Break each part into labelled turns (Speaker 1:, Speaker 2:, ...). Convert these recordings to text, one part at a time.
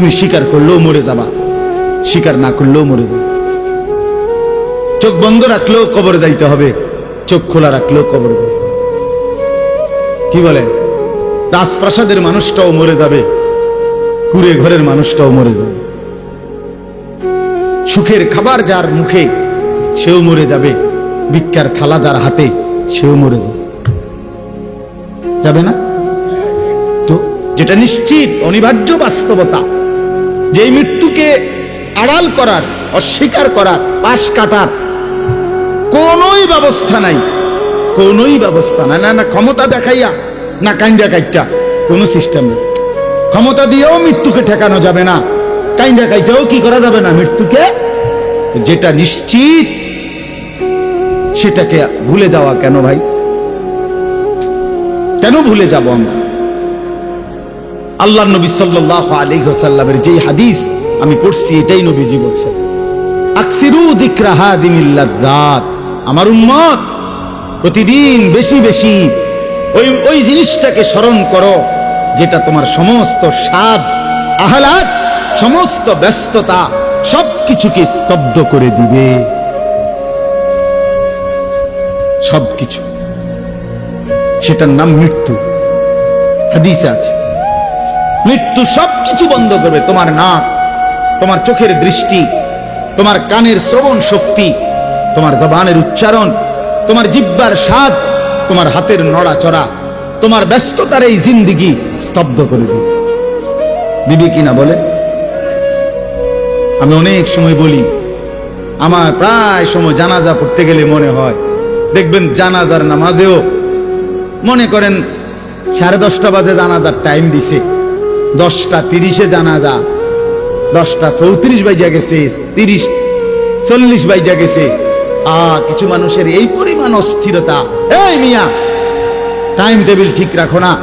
Speaker 1: তুমি স্বীকার করলেও মরে যাবা। স্বীকার না করলেও মরে যাবে। চোখ বন্ধ রাখলেও কবর যাইতে হবে। চোখ খোলা রাখলেও কবর যাইতে হবে। কি বলেন রাজপ্রাসাদের মানুষটাও মরে যাবে। কুড়ে ঘরের মানুষটাও মরে যাবে। সুখের খাবার যার মুখে, সেও মরে যাবে। ভিক্ষার থালা যার হাতে, সেও মরে যাবে। যাবে না? তো যেটা নিশ্চিত, অনিবার্য বাস্তবতা যে মৃত্যুকে আড়াল করার, অস্বীকার করার, পাশ কাটার কোনই ব্যবস্থা নাই। কোনই ব্যবস্থা নাই। না না, ক্ষমতা দেখাইয়া, না কাইন্দা কাইটা কোনো সিস্টেম নেই। ক্ষমতা দিয়েও মৃত্যুকে ঠেকানো যাবে না। কাইন্দা কাইটাও কি করা যাবে না মৃত্যুকে? যেটা নিশ্চিত, সেটাকে ভুলে যাওয়া কেন ভাই? কেন ভুলে যাব আমরা? আল্লাহ নবী সাল্লাহ আলাইসাল্লামের যেই হাদিস আমি পড়ছি, এটাই নবীজি বলছেন। আকসিরু দিকরাহা আমার উম্মত, প্রতিদিন বেশি বেশি ওই ওই জিনিসটাকে স্মরণ করো, যেটা তোমার সমস্ত স্বাদ, আহ্লাদ, সমস্ত ব্যস্ততা সবকিছুকে স্তব্ধ করে দিবে। সবকিছু। সেটার নাম মৃত্যু। হাদিসে আছে। মৃত্যু সবকিছু বন্ধ করবে তোমার নাক, তোমার চোখের দৃষ্টি, তোমার কানের শ্রবণ শক্তি, তোমার জবানের উচ্চারণ, তোমার জিব্বার স্বাদ, তোমার হাতের নড়াচড়া, তোমার ব্যস্ততার এই জিন্দিগি স্তব্ধ করে দিবে। দিবি কিনা বলে? আমি অনেক সময় বলি, আমার প্রায় সময় জানাজা পড়তে গেলে মনে হয়, দেখবেন জানাজার নামাজেও মনে করেন সাড়ে দশটা বাজে জানাজার টাইম দিছে। দশটা তিরিশে জানাজা, দশটা চৌত্রিশ বাইজা গেছে, তিরিশ, চল্লিশ বাইজা গেছে। আ, কিছু মানুষের এই পরিমাণ অস্থিরতা। এই মিয়া টাইম টেবিল ঠিক রাখো না।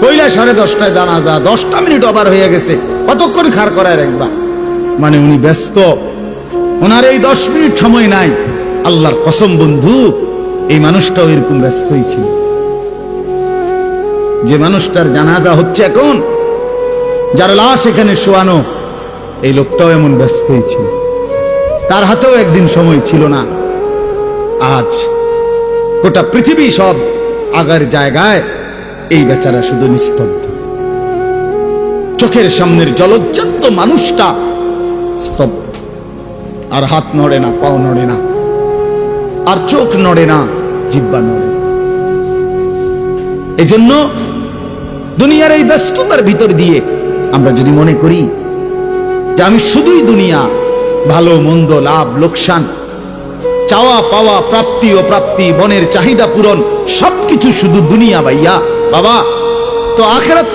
Speaker 1: কইলা সাড়ে দশটায় জানাজা, দশটা মিনিট ওভার হয়ে গেছে। কতক্ষণ খার করায় রাখবা? মানে উনি ব্যস্ত। ওনার এই দশ মিনিট সময় নাই। আল্লাহর কসম বন্ধু, এই মানুষটাও এরকম ব্যস্তই ছিল। যে মানুষটার জানাজা হচ্ছে এখন যার লাশ এখানে শোয়ানো, এই লোকটাও এমন ব্যস্তই ছিল। তার হাতেও একদিন সময় ছিল না। আজ গোটা পৃথিবী সব আগার জায়গায় এই বেচারা শুধু নিস্তব্ধ। চোখের সামনের জলজ্জান্ত মানুষটা স্তব্ধ। আর হাত নড়ে না, পাও নড়ে না, আর চোখ নড়ে না, জিব্বা নড়ে এজন্য দুনিয়ার এই ব্যস্ততার ভিতর দিয়ে আমরা যদি মনে করি যে আমি শুধুই দুনিয়া, ভালো, মন্দ, লাভ, লোকসান, চাওয়া, পাওয়া, প্রাপ্তি ও প্রাপ্তি, বনের চাহিদা পূরণ, সবকিছু শুধু দুনিয়া ভাইয়া। বাবা, তো আখেরাত